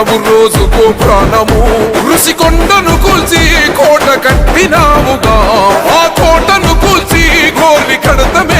మనవు రోజుకు ప్రాణము. ఋషికొండను కూల్చి కోట కట్టినావుగా. ఆ కోటను కూల్చి గోలి కడతమే.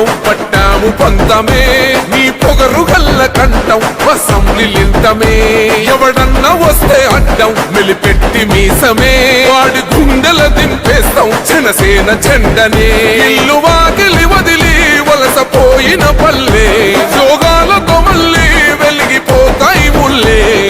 కంఠం పట్టాము పంతమే. నీ పొగరు గల్ల కంఠం అసెంబ్లీ లింతమే ఎవడన్నా వస్తే అడ్డం మెలిపెట్టి మీసమే. వాడి గుండెల దింపేస్తాం జనసేన చెండనే ఇల్లు వాకిలి వదిలి వలసపోయిన పల్లె. జోగాలతో మళ్ళీ వెలిగిపోతాయి ముల్లే.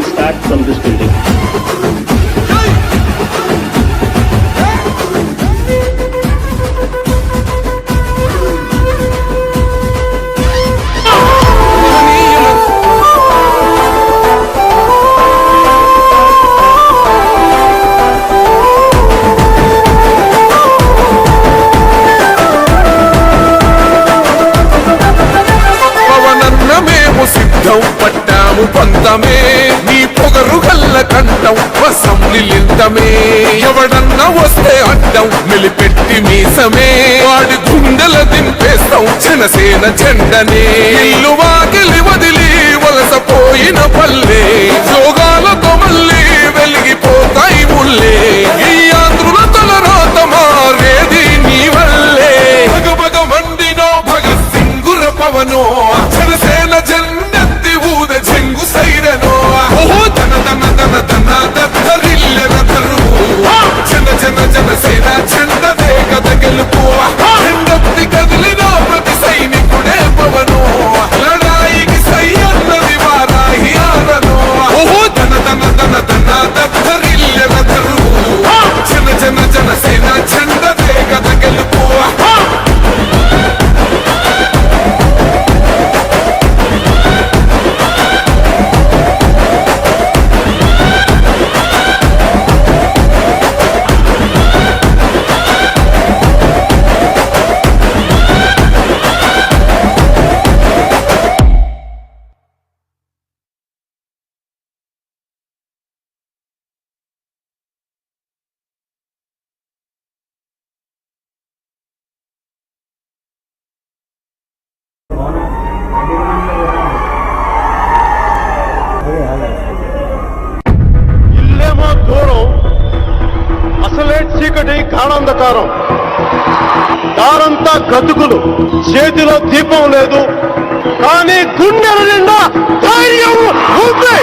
will start from this building. సిద్ధం పట్టాము పంతమే కళ్ళ కంఠం అసెంబ్లీలింతమే ఎవడన్నా వస్తే అడ్డం నిలిపెట్టి మీసమే. వాడి గుండెల దింపేస్తాం జనసేన చెండనే ఇల్లు వాకిలి వదిలి వలసపోయిన పల్లె. చీకటి గాఢాంధకారం దారంతా గతుకులు. చేతిలో దీపం లేదు. కానీ గుండెల నిండా ధైర్యం ఉంది.